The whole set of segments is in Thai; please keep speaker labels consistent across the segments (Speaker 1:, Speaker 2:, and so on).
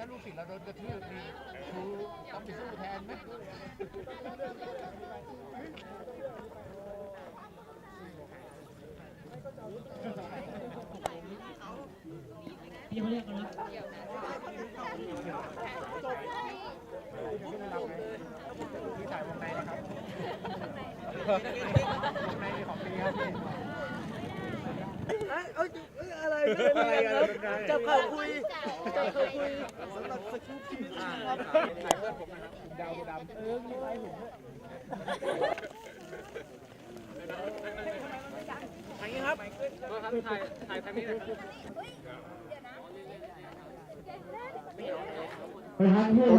Speaker 1: ถ้าลูกศิษย์เราโดนกระทืบนี่ครูต้องไปสู้แทนไหม
Speaker 2: พี่เขาเรียกกันนะ
Speaker 1: ที่ถ่ายวงในนะครับวงในของปีครับพี่
Speaker 3: เอ้ยเอ้ยอะไรไม่เป็นไรครับจับเข่าคุยจับเข่าคุยสำหรับสกู๊ปที่นี่ครับ
Speaker 1: ถ่ายเพื่อนผมนะครับดาวดำเออมีไรผม
Speaker 3: ทางนี้ครับ
Speaker 2: ไปทางที่ค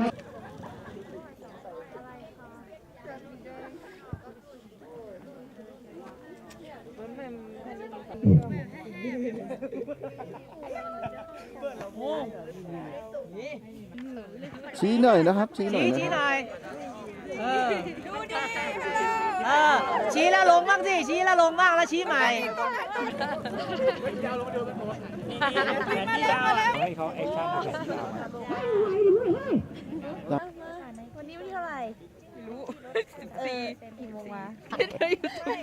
Speaker 2: รับ
Speaker 4: ชี้หน่อยนะครับ ชี้หน่อย
Speaker 3: ชี้
Speaker 4: นะ
Speaker 3: ชี้
Speaker 4: ค
Speaker 3: ห
Speaker 4: รับ
Speaker 3: น่อยเออเออชี้แล้วลงบ้างสิ ชี้แล้วลงบ้างแล้วชี้ใหม่
Speaker 1: ให้เขาแอคชั่นแบบยาว
Speaker 5: วันนี้วันที่เท่าไหร่
Speaker 6: รู้
Speaker 5: เออกี่โมงวะ
Speaker 6: เธออยู่ตรง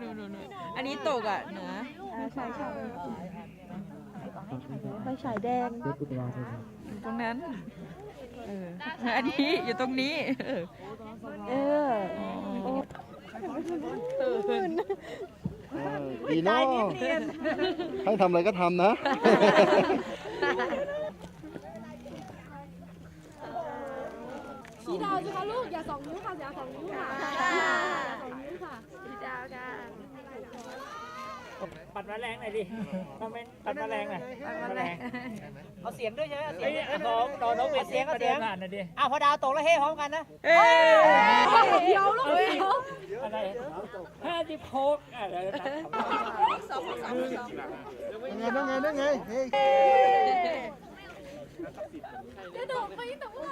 Speaker 6: นู้นนู่นนู่นอันนี้ตกอะเหนือ
Speaker 5: อ่าใช่ใช่ไฟฉายแดง
Speaker 6: อยู่ตรงนั้นเอออันนี้อยู่ตรงนี้ เออ
Speaker 5: เออโอ้
Speaker 4: เออดีเนาะให้ทำอะไรก็ทำนะ
Speaker 7: ชี้ดาวสิคะลูก อย่าสองนิ้วค่ะ อย่าสองนิ้วค่ะอย่าสองนิ้วค่ะ
Speaker 8: ปัดแมลงหน่อยดิคอมเมนต์ปัดแมลงหน่อยปัดแมลง
Speaker 3: เอาเสียงด้วยใช่ไหมเอาเสี
Speaker 8: เฮ้
Speaker 3: ย
Speaker 8: ย
Speaker 3: ง
Speaker 8: น้องน้องน้องเว
Speaker 3: เอา
Speaker 8: ท
Speaker 3: เสียงเอาเสียง
Speaker 8: ผ่านหน่อยดิ
Speaker 3: อ้าวพอดาวตกแล้วเฮ้พร้อมกันนะ
Speaker 6: เอ้ย
Speaker 7: เดี๋ยวลูกเดี๋ยว
Speaker 8: อะไรห้าสิบหกอะไรนะ
Speaker 4: ยังไงยังไงยังไงเฮ้ย
Speaker 7: เดี๋ยวโดดไปแต่ว่า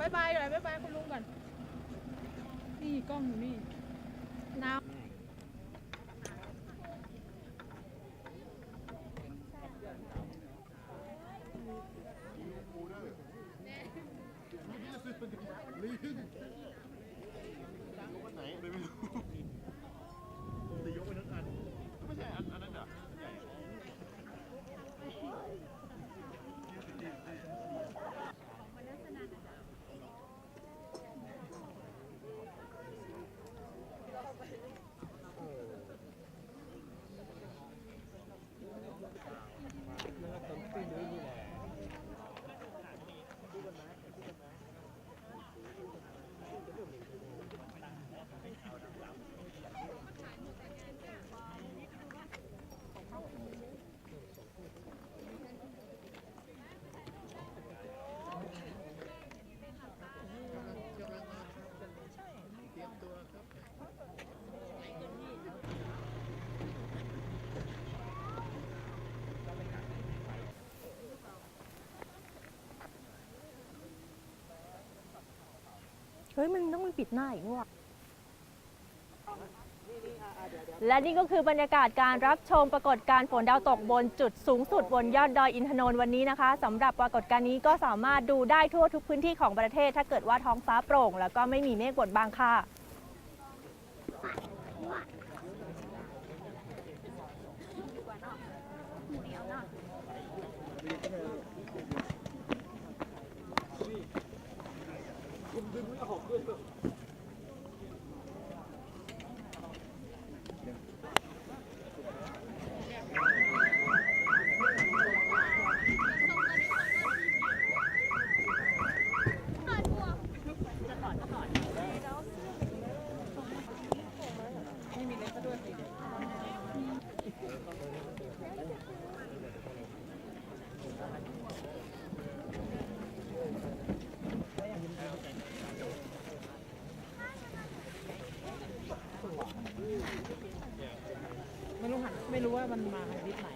Speaker 7: บายบายหน่อยบายบายคุณลุงก่อน นี่กล้องอยู่นี่น้ำ
Speaker 5: เฮ้ยมันต้องมันปิดหน้าอีกว่ะและนี่ก็คือบรรยากาศการรับชมปรากฏการณ์ฝนดาวตกบนจุดสูงสุดบนยอดดอยอินทนนท์วันนี้นะคะสำหรับปรากฏการณ์นี้ก็สามารถดูได้ทั่วทุกพื้นที่ของประเทศ ถ้าเกิดว่าท้องฟ้าโปร่ง แล้วก็ไม่มีเมฆบดบังค่ะ
Speaker 2: รู้ว่ามันมาทิศไหน